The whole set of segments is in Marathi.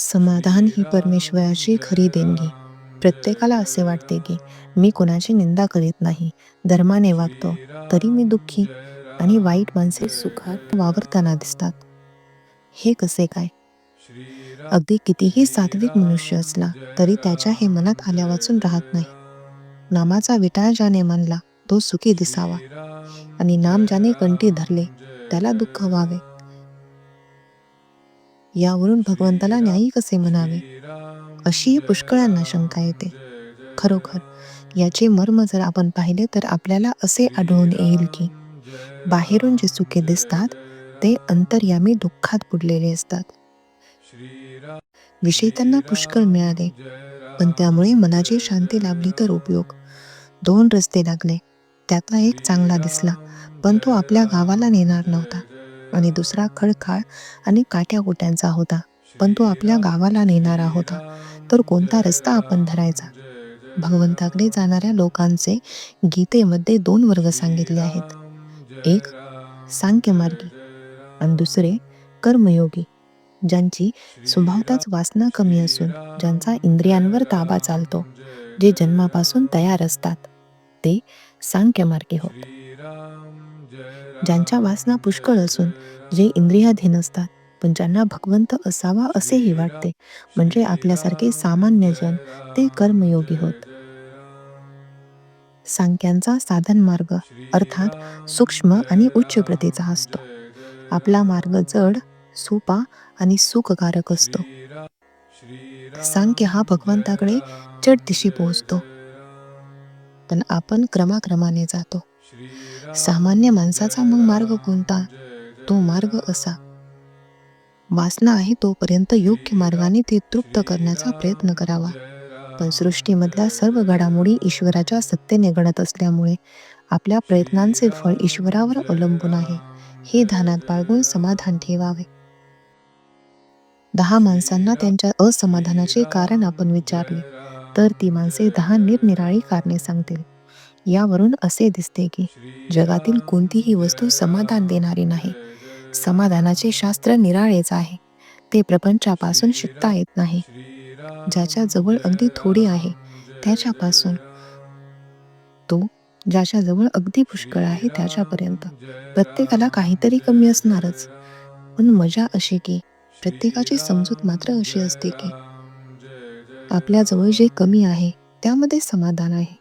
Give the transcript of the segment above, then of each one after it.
समाधान ही परमेश्वराची खरी देणगी. प्रत्येकाला असे वाटते की मी कोणाची निंदा करीत नाही धर्माने वागतो तरी मी दुःखी आणि वाईट माणसे सुखात वावरताना दिसतात. हे कसे काय? अगदी कितीही सात्विक मनुष्य असला तरी त्याच्या हे मनात आल्या वाचून राहत नाही. नामाचा विटाळ ज्याने मानला तो सुखी दिसावा. आणि नाम ज्याने कंठी धरले त्याला दुःख व्हावे. यावरून भगवंताला न्यायी कसे म्हणावे? अशी पुष्कळांना शंका येते. खरोखर याचे मर्म जर आपण पाहिले तर आपल्याला असे आढळून येईल की बाहेरून जे सुखे दिसतात ते अंतर्यामी दुःखात बुडलेले असतात. विषय त्यांना पुष्कळ मिळाले पण त्यामुळे मनाची शांती लाभली तर उपयोग. दोन रस्ते लागले. त्यातला एक चांगला दिसला पण तो आपल्या गावाला नेणार नव्हता. आणि दुसरा खडखाळ आणि काट्याकोट्यांचा होता. पण तो आपल्या गावाला नेणारा होता. तर कोणता रस्ता आपण धरायचा? भगवंताकडे जाणाऱ्या लोकांचे गीतेमध्ये दोन वर्ग सांगितले आहेत. एक सांख्यमार्गी आणि दुसरे कर्मयोगी ज्यांची स्वभावताच वासना कमी असून ज्यांचा इंद्रियांवर ताबा चालतो जे जन्मापासून तयार असतात. ते सांख्यमार्गी होत. ज्यांच्या वासना पुष्कळ असून जे इंद्रियाधीन असतात पण ज्यांना भगवंत असावा असेही वाटते म्हणजे आपल्यासारखे सामान्य जन ते कर्मयोगी होत. सांख्यांचा साधन मार्ग अर्थात सूक्ष्म आणि उच्च प्रतीचा असतो. आपला मार्ग जड सोपा आणि सुखकारक असतो. सांख्य हा भगवंताकडे चढ दिशी पोहोचतो. पण आपण क्रमाक्रमाने जातो. सामान्य माणसाचा मग मार्ग कोणता? तो मार्ग असा. वासना आहे तोपर्यंत योग्य मार्गाने ते तृप्त करण्याचा प्रयत्न करावा. पण सृष्टीमधल्या सर्व घडामोडी ईश्वराच्या सत्तेने गणत असल्यामुळे आपल्या प्रयत्नांचे फळ ईश्वरावर अवलंबून आहे. हे ध्यानात बाळगून समाधान ठेवावे. दहा माणसांना त्यांच्या असमाधानाचे कारण आपण विचारले तर ती माणसे दहा निरनिराळी कारणे सांगतील. यावरून असे दिसते की जगातील कोणतीही वस्तू समाधान देणारी नाही. समाधानाचे शास्त्र निराळेच आहे. ते प्रपंचापासून शिकता येत नाही. ज्याच्या जवळ अगदी थोडी आहे त्याच्यापासून तो ज्याच्या जवळ अगदी पुष्कळ आहे त्याच्यापर्यंत. प्रत्येकाला काहीतरी कमी असणारच. पण मजा अशी की प्रत्येकाची समजूत मात्र अशी असते की आपल्याजवळ जे कमी आहे त्यामध्ये समाधान आहे.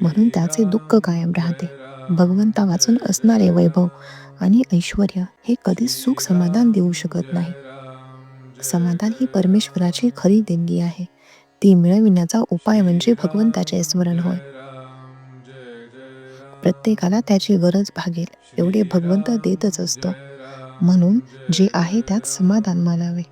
म्हणून त्याचे दुःख कायम राहते. भगवंता वाचून असणारे वैभव आणि ऐश्वर हे कधीच सुख समाधान देऊ शकत नाही. समाधान ही परमेश्वराची खरी देणगी आहे. ती मिळविण्याचा उपाय म्हणजे भगवंताचे स्मरण होय. प्रत्येकाला त्याची गरज भागेल एवढे भगवंत देतच असतो. म्हणून जे आहे त्यात समाधान मानावे.